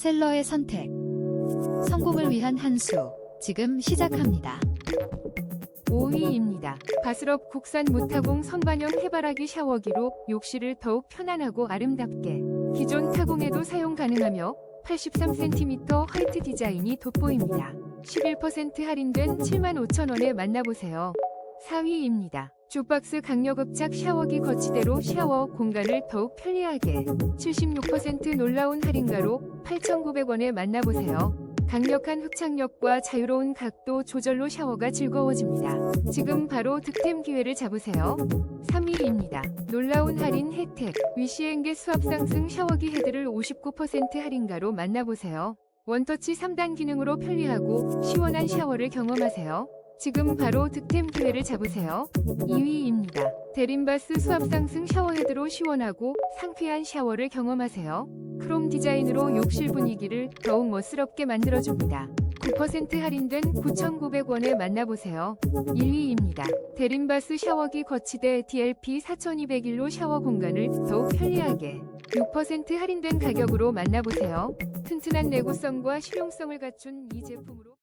셀러의 선택. 성공을 위한 한 수. 지금 시작합니다. 5위입니다. 바스럽 국산 무타공 선반형 해바라기 샤워기로 욕실을 더욱 편안하고 아름답게 기존 타공에도 사용 가능하며 83cm 화이트 디자인이 돋보입니다. 11% 할인된 75,000원에 만나보세요. 4위입니다. 주박스 강력흡착 샤워기 거치대로 샤워 공간을 더욱 편리하게 76% 놀라운 할인가로 8,900원에 만나보세요. 강력한 흡착력과 자유로운 각도 조절로 샤워가 즐거워집니다. 지금 바로 득템 기회를 잡으세요. 3위입니다. 놀라운 할인 혜택. 위시행계 수압 상승 샤워기 헤드를 59% 할인가로 만나보세요. 원터치 3단 기능으로 편리하고 시원한 샤워를 경험하세요. 지금 바로 득템 기회를 잡으세요. 2위입니다. 대림바스 수압 상승 샤워 헤드로 시원하고 상쾌한 샤워를 경험하세요. 크롬 디자인으로 욕실 분위기를 더욱 멋스럽게 만들어줍니다. 9% 할인된 9,900원에 만나보세요. 1위입니다. 대림바스 샤워기 거치대 DLP 4201로 샤워 공간을 더욱 편리하게 6% 할인된 가격으로 만나보세요. 튼튼한 내구성과 실용성을 갖춘 이 제품으로